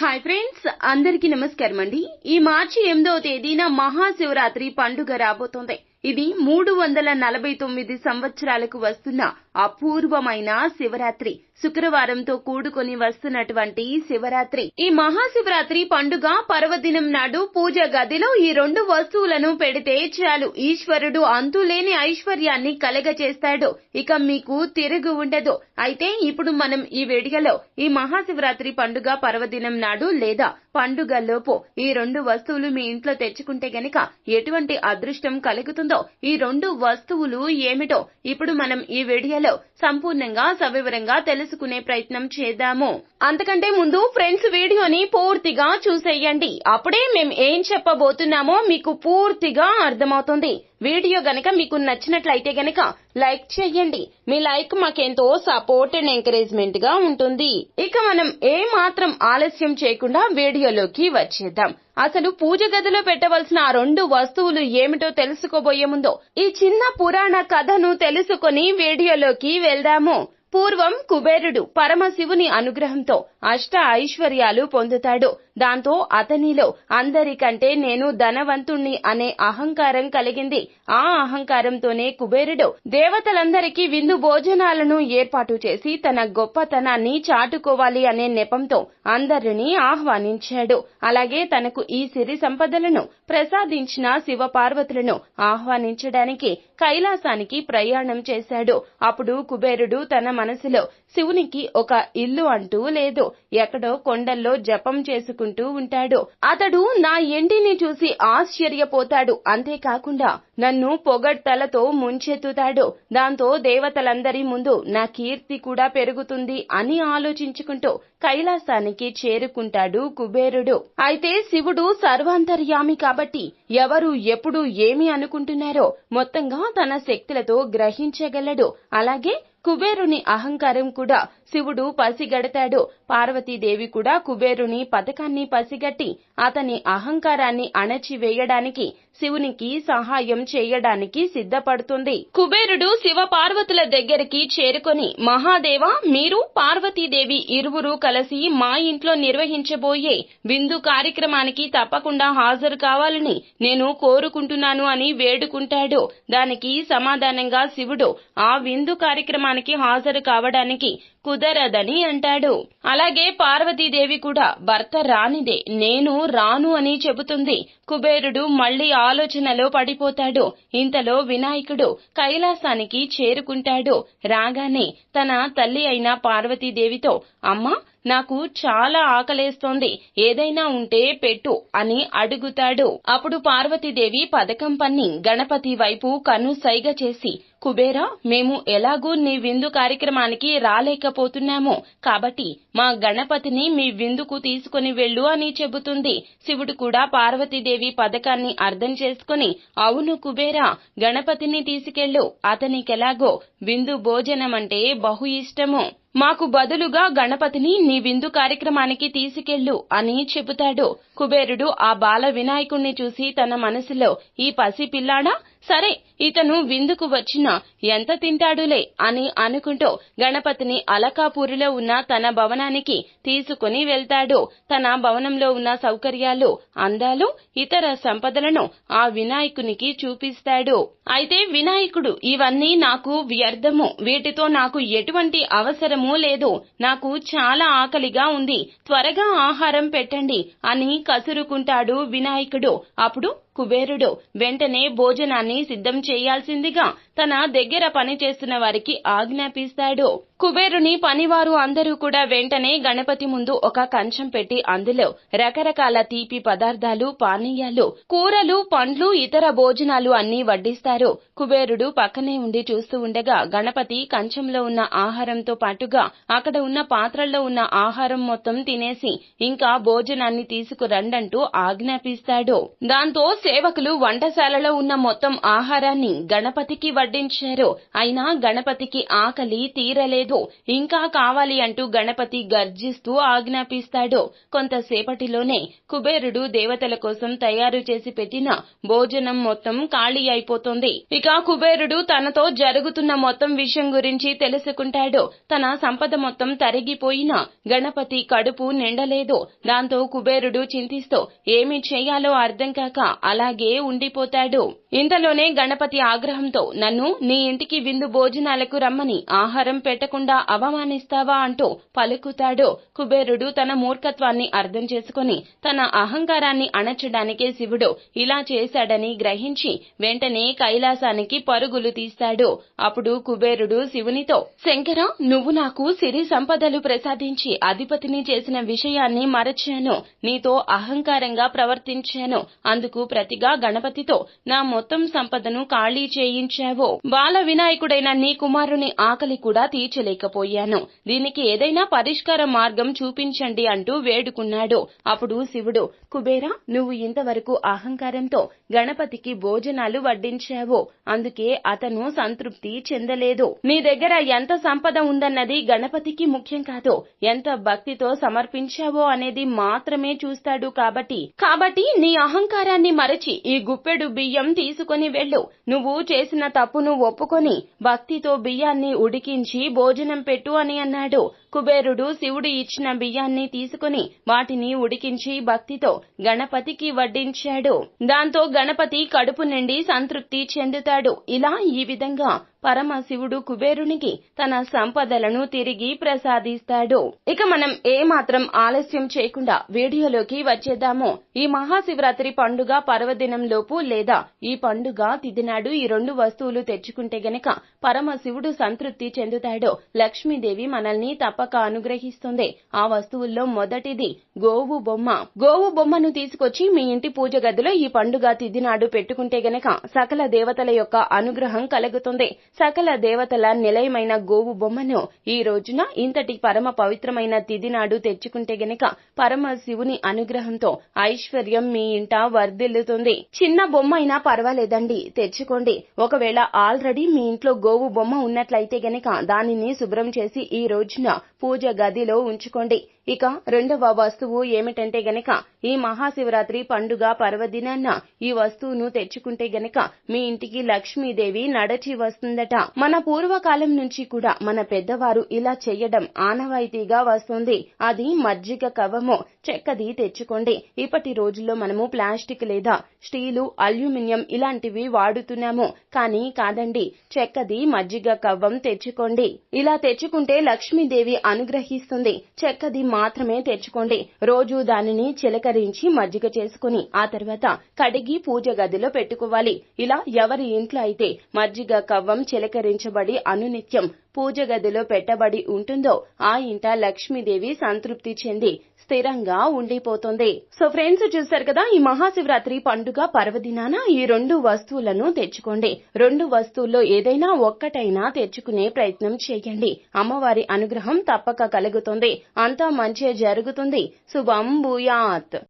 Hi friends అందరికీ నమస్కారం అండి. ఈ మార్చి ఎనిమిదవ తేదీన మహాశివరాత్రి పండుగ రాబోతోంది. ఇది మూడు వందల నలభై తొమ్మిది సంవత్సరాలకు వస్తున్న అపూర్వమైన శివరాత్రి. శుక్రవారంతో కూడుకొని వస్తున్నటువంటి శివరాత్రి. ఈ మహాశివరాత్రి పండుగ పర్వదినం నాడు పూజ గదిలో ఈ రెండు వస్తువులను పెడితే చాలు. ఈశ్వరుడు అంతులేని ఐశ్వర్యాన్ని కలగచేస్తాడు ఇక మీకు తిరుగు ఉండదు. అయితే ఇప్పుడు మనం ఈ వేడిగలో ఈ మహాశివరాత్రి పండుగ పర్వదినం నాడు లేదా పండుగలోపు ఈ రెండు వస్తువులు మీ ఇంట్లో తెచ్చుకుంటే గనక ఎటువంటి అదృష్టం కలుగుతుందో ఈ రెండు వస్తువులు ఏమిటో ఇప్పుడు మనం ఈ వీడియోలో సంపూర్ణంగా సవివరంగా తెలుసు తెలుసుకునే ప్రయత్నం చేద్దాము. అంతకంటే ముందు ఫ్రెండ్స్ వీడియోని పూర్తిగా చూసేయండి. అప్పుడే మేము ఏం చెప్పబోతున్నామో మీకు పూర్తిగా అర్థమవుతుంది. వీడియో గనక మీకు నచ్చినట్లయితే గనక లైక్ చేయండి. మీ లైక్ మాకెంతో సపోర్ట్ అండ్ ఎంకరేజ్మెంట్గా ఉంటుంది. ఇక మనం ఏ మాత్రం ఆలస్యం చేయకుండా వీడియోలోకి వచ్చేద్దాం. అసలు పూజ గదిలో పెట్టవలసిన ఆ రెండు వస్తువులు ఏమిటో తెలుసుకోబోయే ముందు ఈ చిన్న పురాణ కథను తెలుసుకొని వీడియోలోకి వెళ్దాము. పూర్వం కుబేరుడు పరమశివుని అనుగ్రహంతో అష్ట ఐశ్వర్యాలు పొందుతాడు. దాంతో అతనిలో అందరికంటే నేను ధనవంతుణ్ణి అనే అహంకారం కలిగింది. ఆ అహంకారంతోనే కుబేరుడు దేవతలందరికీ విందు భోజనాలను ఏర్పాటు చేసి తన గొప్పతనాన్ని చాటుకోవాలి అనే నెపంతో అందరినీ ఆహ్వానించాడు. అలాగే తనకు ఈ సిరి సంపదలను ప్రసాదించిన శివ పార్వతులను ఆహ్వానించడానికి కైలాసానికి ప్రయాణం చేశాడు. అప్పుడు కుబేరుడు తన మనసులో శివునికి ఒక ఇల్లు అంటూ లేదు. ఎక్కడో కొండల్లో జపం చేసుకుంటూ ఉంటాడు. అతడు నా ఎంటిని చూసి ఆశ్చర్యపోతాడు. అంతేకాకుండా నన్ను పొగడ్తలతో ముంచెత్తుతాడు. దాంతో దేవతలందరి ముందు నా కీర్తి కూడా పెరుగుతుంది అని ఆలోచించుకుంటూ కైలాసానికి చేరుకుంటాడు కుబేరుడు. అయితే శివుడు సర్వాంతర్యామి కాబట్టి ఎవరు ఎప్పుడు ఏమి అనుకుంటున్నారో మొత్తంగా తన శక్తులతో గ్రహించగలడు. అలాగే కుబేరుని అహంకారం కూడా శివుడు పసిగడతాడు. పార్వతీదేవి కూడా కుబేరుని పథకాన్ని పసిగట్టి అతని అహంకారాన్ని అణచివేయడానికి శివునికి సహాయం చేయడానికి సిద్ధపడుతుంది. కుబేరుడు శివ పార్వతుల దగ్గరికి చేరుకొని మహాదేవ మీరు పార్వతీదేవి ఇరువురు కలిసి మా ఇంట్లో నిర్వహించబోయే విందు కార్యక్రమానికి తప్పకుండా హాజరు కావాలని నేను కోరుకుంటున్నాను అని వేడుకుంటాడు. దానికి సమాధానంగా శివుడు ఆ విందు కార్యక్రమానికి హాజరు కావడానికి కుదరదని అంటాడు. అలాగే పార్వతీదేవి కూడా భర్త రానిదే నేను రాను అని చెబుతుంది. కుబేరుడు మళ్ళీ ఆలోచనలో పడిపోతాడు. ఇంతలో వినాయకుడు కైలాసానికి చేరుకుంటాడు. రాగానే తన తల్లి అయిన పార్వతీదేవితో అమ్మా నాకు చాలా ఆకలేస్తోంది. ఏదైనా ఉంటే పెట్టు అని అడుగుతాడు. అప్పుడు పార్వతీదేవి పథకం పన్ని గణపతి వైపు కన్ను సైగ చేసి కుబేరా మేము ఎలాగూ నీ విందు కార్యక్రమానికి రాలేకపోతున్నాము. కాబట్టి మా గణపతిని మీ విందుకు తీసుకుని వెళ్ళు అని చెబుతుంది. శివుడు కూడా పార్వతీదేవి పథకాన్ని అర్థం చేసుకుని అవును కుబేరా గణపతిని తీసుకెళ్ళు. అతనికెలాగో విందు భోజనమంటే బహు ఇష్టము. మాకు బదులుగా గణపతిని నీ విందు కార్యక్రమానికి తీసుకెళ్ళు అని చెబుతాడు. కుబేరుడు ఆ బాల వినాయకుణ్ణి చూసి తన మనసులో ఈ పసి పిల్లాడా సరే ఇతను విందుకు వచ్చినా ఎంత తింటాడులే అని అనుకుంటూ గణపతిని అలకాపూరిలో ఉన్న తన భవనానికి తీసుకుని వెళ్తాడు. తన భవనంలో ఉన్న సౌకర్యాలు అందాలు ఇతర సంపదలను ఆ వినాయకునికి చూపిస్తాడు. అయితే వినాయకుడు ఇవన్నీ నాకు వ్యర్థము. వీటితో నాకు ఎటువంటి అవసరమూ లేదు. నాకు చాలా ఆకలిగా ఉంది. త్వరగా ఆహారం పెట్టండి అని కసురుకుంటాడు వినాయకుడు. అప్పుడు కుబేరుడు వెంటనే భోజనాన్ని సిద్ధం చేయాల్సిందిగా తన దగ్గర పనిచేస్తున్న వారికి ఆజ్ఞాపిస్తాడు. కుబేరుని పనివారు అందరూ కూడా వెంటనే గణపతి ముందు ఒక కంచం పెట్టి అందులో రకరకాల తీపి పదార్థాలు పానీయాలు కూరలు పండ్లు ఇతర భోజనాలు అన్నీ వడ్డిస్తారు. కుబేరుడు పక్కనే ఉండి చూస్తూ ఉండగా గణపతి కంచంలో ఉన్న ఆహారంతో పాటుగా అక్కడ ఉన్న పాత్రల్లో ఉన్న ఆహారం మొత్తం తినేసి ఇంకా భోజనాన్ని తీసుకురండంటూ ఆజ్ఞాపిస్తాడు. దాంతో సేవకులు వంటశాలలో ఉన్న మొత్తం ఆహారాన్ని గణపతికి వడ్డించారు. అయినా గణపతికి ఆకలి తీరలేదు. లేదు. ఇంకా కావాలి అంటూ గణపతి గర్జిస్తూ ఆజ్ఞాపిస్తాడు. కొంతసేపటిలోనే కుబేరుడు దేవతల కోసం తయారు చేసి పెట్టిన భోజనం మొత్తం ఖాళీ అయిపోతుంది. ఇక కుబేరుడు తనతో జరుగుతున్న మొత్తం విషయం గురించి తెలుసుకుంటాడు. తన సంపద మొత్తం తరిగిపోయినా గణపతి కడుపు నిండలేదు. దాంతో కుబేరుడు చింతిస్తూ ఏమి చేయాలో అర్థం కాక అలాగే ఉండిపోతాడు. ఇంతలోనే గణపతి ఆగ్రహంతో నన్ను నీ ఇంటికి విందు భోజనాలకు రమ్మని ఆహారం పెట్టకుండా అవమానిస్తావా అంటూ పలుకుతాడు. కుబేరుడు తన మూర్ఖత్వాన్ని అర్థం చేసుకుని తన అహంకారాన్ని అణచడానికే శివుడు ఇలా చేశాడని గ్రహించి వెంటనే కైలాసానికి పరుగులు తీస్తాడు. అప్పుడు కుబేరుడు శివునితో శంకర నువ్వు నాకు సిరి సంపదలు ప్రసాదించి అధిపతిని చేసిన విషయాన్ని మరచాను. నీతో అహంకారంగా ప్రవర్తించాను. అందుకు ప్రతిగా గణపతితో నా మొత్తం సంపదను ఖాళీ చేయించావు. బాల వినాయకుడైన నీ కుమారుని ఆకలి కూడా తీర్చలేకపోయాను దీనికి ఏదైనా పరిష్కార మార్గం చూపించండి అంటూ వేడుకున్నాడు. అప్పుడు శివుడు కుబేరా నువ్వు ఇంతవరకు అహంకారంతో గణపతికి భోజనాలు వడ్డించావు. అందుకే అతను సంతృప్తి చెందలేదు. నీ దగ్గర ఎంత సంపద ఉందన్నది గణపతికి ముఖ్యం కాదు. ఎంత భక్తితో సమర్పించావో అనేది మాత్రమే చూస్తాడు కాబట్టి. కాబట్టి నీ అహంకారాన్ని మరచి ఈ గుప్పెడు బియ్యం తీసుకొని వెళ్ళు. నువ్వు చేసిన తప్పును ఒప్పుకొని భక్తితో బియ్యాన్ని ఉడికించి భోజనం భోజనం పెట్టు అని అన్నాడు. కుబేరుడు శివుడు ఇచ్చిన బియ్యాన్ని తీసుకుని వాటిని ఉడికించి భక్తితో గణపతికి వడ్డించాడు. దాంతో గణపతి కడుపు నిండి సంతృప్తి చెందుతాడు. ఇలా ఈ విధంగా పరమశివుడు కుబేరునికి తన సంపదలను తిరిగి ప్రసాదిస్తాడు. ఇక మనం ఏ మాత్రం ఆలస్యం చేయకుండా వీడియోలోకి వచ్చేద్దాము. ఈ మహాశివరాత్రి పండుగ పర్వదినంలోపు లేదా ఈ పండుగ తిదినాడు ఈ రెండు వస్తువులు తెచ్చుకుంటే గనక పరమశివుడు సంతృప్తి చెందుతాడు. లక్ష్మీదేవి మనల్ని తప్పక అనుగ్రహిస్తుంది. ఆ వస్తువుల్లో మొదటిది గోవు బొమ్మ. గోవు బొమ్మను తీసుకొచ్చి మీ ఇంటి పూజ గదిలో ఈ పండుగ తిదినాడు పెట్టుకుంటే గనక సకల దేవతల యొక్క అనుగ్రహం కలుగుతుంది. సకల దేవతల నిలయమైన గోవు బొమ్మను ఈ రోజున ఇంతటి పరమ పవిత్రమైన తిది నాడు తెచ్చుకుంటే గనక పరమ శివుని అనుగ్రహంతో ఐశ్వర్యం మీ ఇంట వర్ధిల్లుతుంది. చిన్న బొమ్మ అయినా పర్వాలేదండి తెచ్చుకోండి. ఒకవేళ ఆల్రెడీ మీ ఇంట్లో గోవు బొమ్మ ఉన్నట్లయితే గనక దానిని శుభ్రం చేసి ఈ రోజున పూజ గదిలో ఉంచుకోండి. ఇక రెండవ వస్తువు ఏమిటంటే గనక ఈ మహాశివరాత్రి పండుగ పర్వదినాన్న ఈ వస్తువును తెచ్చుకుంటే గనక మీ ఇంటికి లక్ష్మీదేవి నడచి వస్తుందట. మన పూర్వకాలం నుంచి కూడా మన పెద్దవారు ఇలా చెయ్యడం ఆనవాయితీగా వస్తుంది. అది మజ్జిగ కవము చెక్కది తెచ్చుకోండి. ఇప్పటి రోజుల్లో మనము ప్లాస్టిక్ లేదా స్టీలు అల్యూమినియం ఇలాంటివి వాడుతున్నాము. కానీ కాదండి చెక్కది మజ్జిగ కవ్వం తెచ్చుకోండి. ఇలా తెచ్చుకుంటే లక్ష్మీదేవి అనుగ్రహిస్తుంది. చెక్కది మాత్రమే తెచ్చుకోండి. రోజు దానిని చిలకరించి మజ్జిగ చేసుకుని ఆ తర్వాత కడిగి పూజ గదిలో పెట్టుకోవాలి. ఇలా ఎవరి ఇంట్లో అయితే మజ్జిగ కవ్వం చిలకరించబడి అనునిత్యం పూజ గదిలో పెట్టబడి ఉంటుందో ఆ ఇంట లక్ష్మీదేవి సంతృప్తి చెంది స్థిరంగా ఉండిపోతుంది. సో ఫ్రెండ్స్ చూసారు కదా ఈ మహాశివరాత్రి పండుగ పర్వదినాన ఈ రెండు వస్తువులను తెచ్చుకోండి. రెండు వస్తువుల్లో ఏదైనా ఒక్కటైనా తెచ్చుకునే ప్రయత్నం చేయండి. అమ్మవారి అనుగ్రహం తప్పక కలుగుతుంది. అంతా మంచి జరుగుతుంది. శుభం భూయాత్.